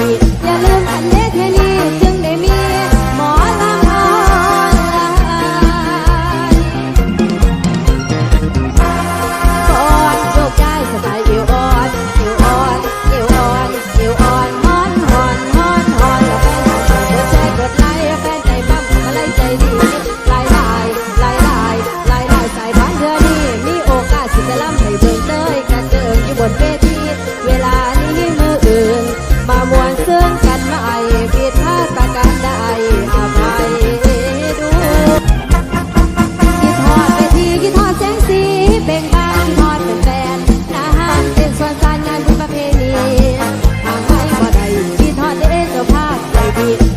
good. ซึ่งกันไว้ผิดพลาดปการได้อภัยดูวยคิดทอดไปทีคิดทอดแสงสีเป่งบานทอดเป็นแฟนนาหารเป็นส่วนสานงานบุญประเพณีทางไว้บ่ได้คิดทอดเด้เจ้าภาพใจดี